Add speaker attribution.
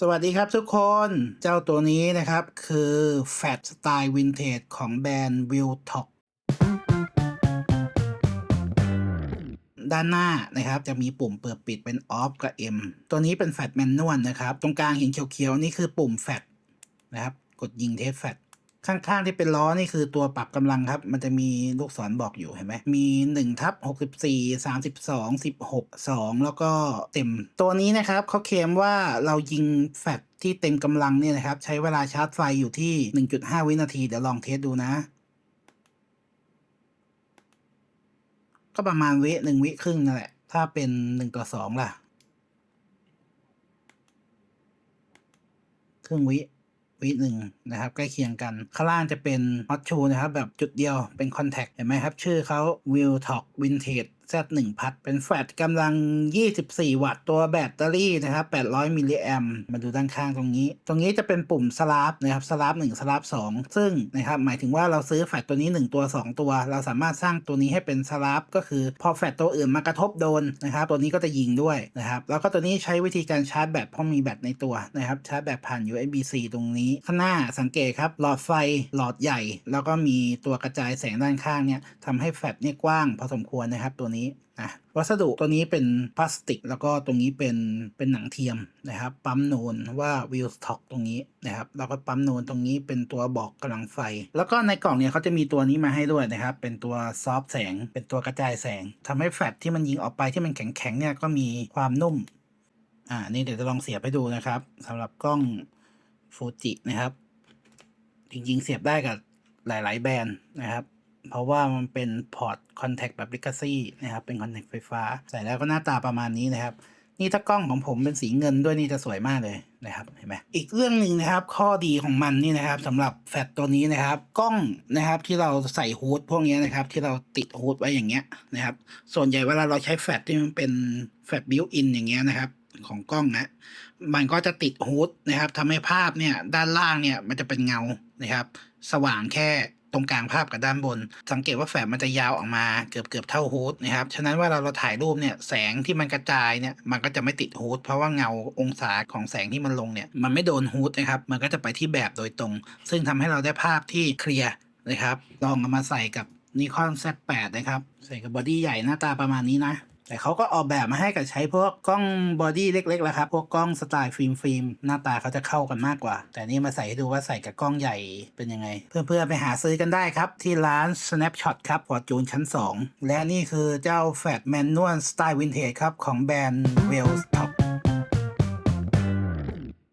Speaker 1: สวัสดีครับทุกคนเจ้าตัวนี้นะครับคือ แฟตสไตล์วินเทจของแบรนด์วิลท็อกด้านหน้านะครับจะมีปุ่มเปิดปิดเป็นออฟกับ M ตัวนี้เป็นแฟตแมนนวลนะครับ ตรงกลางเห็นเขียวๆ นี่คือปุ่มแฟตนะครับ กดยิงเทสแฟต ข้างๆที่เป็นล้อนี่คือตัวปรับกำลังครับ มันจะมีลูกศรบอกอยู่เห็นไหมมี1ทับ64 32 16 2 แล้วก็เต็ม ตัวนี้นะครับเขาเคลมว่าเรายิงแฟตที่เต็มกำลังเนี่ยนะครับ ใช้เวลาชาร์จไฟอยู่ที่ 1.5 วินาที เดี๋ยวลองเทสดูนะ ก็ประมาณวิหนึ่งวิครึ่งนั่นแหละ ถ้าเป็น1ต่อ2ล่ะ ครึ่งวิ วีหนึ่งนะครับใกล้เคียงกัน ข้างล่างจะเป็นฮอตชูนะครับแบบจุดเดียวเป็นคอนแทคเห็นไหมครับ ชื่อเขาวิลท็อกวินเทจ Z1 พัดเป็นแฟลชกำลัง 24 วัตต์ตัวแบตเตอรี่นะครับ 800 มิลลิแอมมาดูด้านข้างตรงนี้ ตรงนี้จะเป็นปุ่มสลับนะครับสลับ1สลับ2ซึ่งนะครับหมายถึงว่าเราซื้อแฟลชตัวนี้ 1 ตัว 2 ตัว เราสามารถสร้างตัวนี้ให้เป็นสลับก็คือพอแฟลชตัวอื่นมากระทบโดนนะครับตัวนี้ก็จะยิงด้วยนะครับแล้วก็ตัวนี้ใช้วิธีการชาร์จแบตเพราะมีแบตในตัวนะครับชาร์จแบตผ่าน USB-C ตรงนี้ ข้างหน้าสังเกตครับหลอดไฟหลอดใหญ่ แล้วก็มีตัวกระจายแสงด้านข้างเนี่ยทำให้แฟลชเนี่ยกว้างพอสมควรนะครับตัวนี้นะวัสดุตัวนี้เป็นพลาสติก แล้วก็ตรงนี้เป็นเป็นหนังเทียมนะครับ ปั๊มโนนว่าวิลสต็อกตรงนี้นะครับแล้วก็ปั๊มโนนตรงนี้เป็นตัวบอกกำลังไฟ แล้วก็ในกล่องเนี่ยเขาจะมีตัวนี้มาให้ด้วยนะครับ เป็นตัวซอฟแสง เป็นตัวกระจายแสงทำให้แฟลชที่มันยิงออกไปที่มันแข็งๆเนี่ยก็มีความนุ่มอ่านี่เดี๋ยวจะลองเสียบให้ดูนะครับสำหรับกล้องฟูจินะครับ จริงๆเสียบได้กับหลาย ๆ แบรนด์นะครับ เพราะว่ามันเป็นพอร์ตคอนแทคแบบลิกาซี่นะครับ เป็นคอนแทคไฟฟ้า ใส่แล้วก็หน้าตาประมาณนี้นะครับ นี่ถ้ากล้องของผมเป็นสีเงินด้วยนี่จะสวยมากเลยนะครับเห็นไหมอีกเรื่องหนึ่งนะครับ ข้อดีของมันนี่นะครับสำหรับแฟลชตัวนี้นะครับ กล้องนะครับที่เราใส่ฮูดพวกนี้นะครับ ที่เราติดฮูดไว้อย่างเงี้ยนะครับ ส่วนใหญ่เวลาเราใช้แฟลชที่มันเป็นแฟลชบิวอินอย่างเงี้ยนะครับของกล้องนะมันก็จะติดฮูดนะครับทำให้ภาพเนี่ยด้านล่างเนี่ยมันจะเป็นเงานะครับ สว่างแค่ ตรงกลางภาพกับด้านบน สังเกตว่าแฝดมันจะยาวออกมาเกือบเกือบเท่าฮูดนะครับ ฉะนั้นวลาเราเราถ่ายรูปเนี่ยแสงที่มันกระจายเนี่ยมันก็จะไม่ติดฮูดเพราะว่าเงาองศาของแสงที่มันลงเนี่ยมันไม่โดนฮูดนะครับมันก็จะไปที่แบบโดยตรง ซึ่งทำให้เราได้ภาพที่เคลียร์นะครับลองเอามาใส่กับนิคอน Z8 นะครับ ใส่กับบอดี้ใหญ่หน้าตาประมาณนี้นะ แต่เขาก็ออกแบบมาให้กับใช้พวกกล้องบอดี้เล็กๆแล้วครับ พวกกล้องสไตล์ฟิล์มฟิล์มหน้าตาเขาจะเข้ากันมากกว่า แต่นี่มาใส่ให้ดูว่าใส่กับกล้องใหญ่เป็นยังไง เพื่อนๆไปหาซื้อกันได้ครับ ที่ร้าน Snapshot ครับพอจูนชั้น 2 และนี่คือเจ้าแฟลชแมนนวลสไตล์วินเทจครับของแบรนด์ w e l l s Top